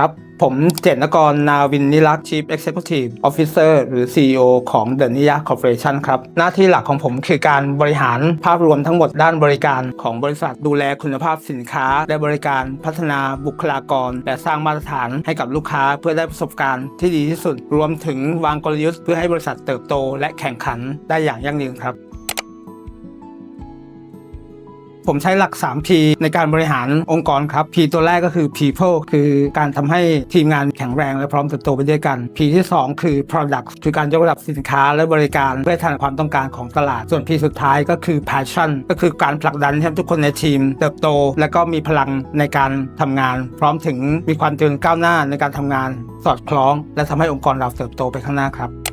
ครับ ผมเจตนกรนาวินนิรักษ์ Chief Executive Officer หรือ CEO ของ The Niya Corporation ครับ หน้าที่หลักของผมคือการบริหารภาพรวมทั้งหมดด้านบริการของบริษัทดูแลคุณภาพสินค้า และบริการพัฒนาบุคลากร และสร้างมาตรฐานให้กับลูกค้าเพื่อได้ประสบการณ์ที่ดีที่สุด รวมถึงวางกลยุทธ์เพื่อให้บริษัทเติบโต และแข่งขันได้อย่างยั่งยืนครับ ผมใช้หลัก 3P ในการบริหารองค์กรครับ P ตัวแรกก็คือ people คือการทำให้ทีมงานแข็งแรงและพร้อมเติบโตไปด้วยกัน P ที่ 2 คือ product คือการยกระดับสินค้าและบริการเพื่อทันความต้องการของตลาด ส่วน P สุดท้ายก็คือ passion ก็คือการผลักดันให้ทุกคนในทีม เติบโต และก็มีพลังในการทำงาน พร้อมถึงมีความเจริญก้าวหน้าในการทำงาน สอดคล้อง และทำให้องค์กรเราเติบโตไปข้างหน้าครับ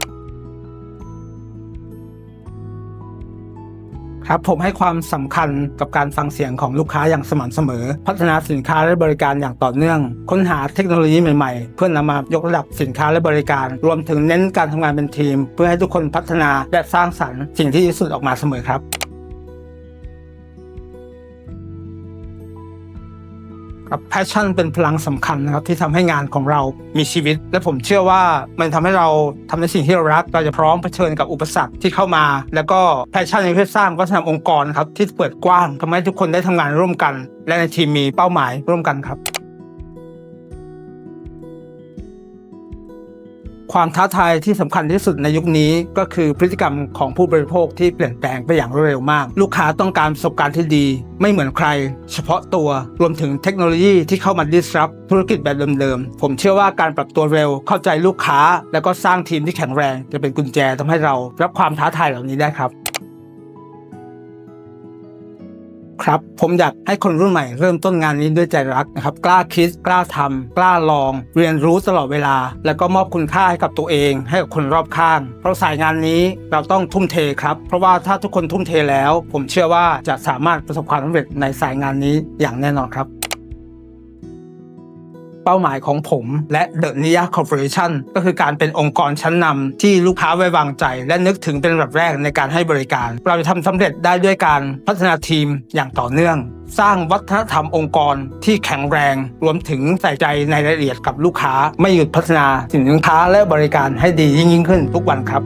ครับผมให้ความสำคัญกับการฟังเสียงของลูกค้าอย่างสม่ำเสมอ พัฒนาสินค้าและบริการอย่างต่อเนื่อง ค้นหาเทคโนโลยีใหม่ๆ เพื่อนำมายกระดับสินค้าและบริการ รวมถึงเน้นการทำงานเป็นทีม เพื่อให้ทุกคนพัฒนาและสร้างสรรค์สิ่งที่ดีสุดออกมาเสมอครับ ครับแพชชั่นเป็นพลังสำคัญนะครับที่ทำให้งานของเรามีชีวิต และผมเชื่อว่ามันทำให้เราทำในสิ่งที่เรารัก เราจะพร้อมเผชิญกับอุปสรรคที่เข้ามา แล้วก็แพชชั่นในเพื่อสร้างวัฒนธรรมองค์กรครับที่เปิดกว้างทำให้ทุกคนได้ทำงานร่วมกัน และในทีมมีเป้าหมายร่วมกันครับ ความท้าทายที่สำคัญที่สุดในยุคนี้ก็คือพฤติกรรมของผู้บริโภคที่เปลี่ยนแปลงไปอย่างรวดเร็วมาก ลูกค้าต้องการประสบการณ์ที่ดี ไม่เหมือนใคร เฉพาะตัวรวมถึงเทคโนโลยีที่เข้ามา disrupt ธุรกิจแบบเดิมๆ ผมเชื่อว่าการปรับตัวเร็วเข้าใจลูกค้า แล้วก็สร้างทีมที่แข็งแรง จะเป็นกุญแจทำให้เรารับความท้าทายเหล่านี้ได้ครับ ครับผมอยากให้คนรุ่นใหม่เริ่มต้นงานนี้ด้วยใจรักนะครับกล้าคิดกล้าทำกล้าลอง เรียนรู้ตลอดเวลา แล้วก็มอบคุณค่าให้กับตัวเอง ให้กับคนรอบข้าง เพราะสายงานนี้เราต้องทุ่มเทครับ เพราะว่าถ้าทุกคนทุ่มเทแล้ว ผมเชื่อว่าจะสามารถประสบความสำเร็จในสายงานนี้อย่างแน่นอนครับ เป้าหมายของผมและ The Nia Corporation ก็คือการเป็นองค์กรชั้นนำที่ลูกค้าไว้วางใจ และนึกถึงเป็นลำดับแรกในการให้บริการ เราจะทำสำเร็จได้ด้วยการพัฒนาทีมอย่างต่อเนื่อง สร้างวัฒนธรรมองค์กรที่แข็งแรง รวมถึงใส่ใจในรายละเอียดกับลูกค้า ไม่หยุดพัฒนาสินค้าและบริการให้ดียิ่งขึ้นทุกวันครับ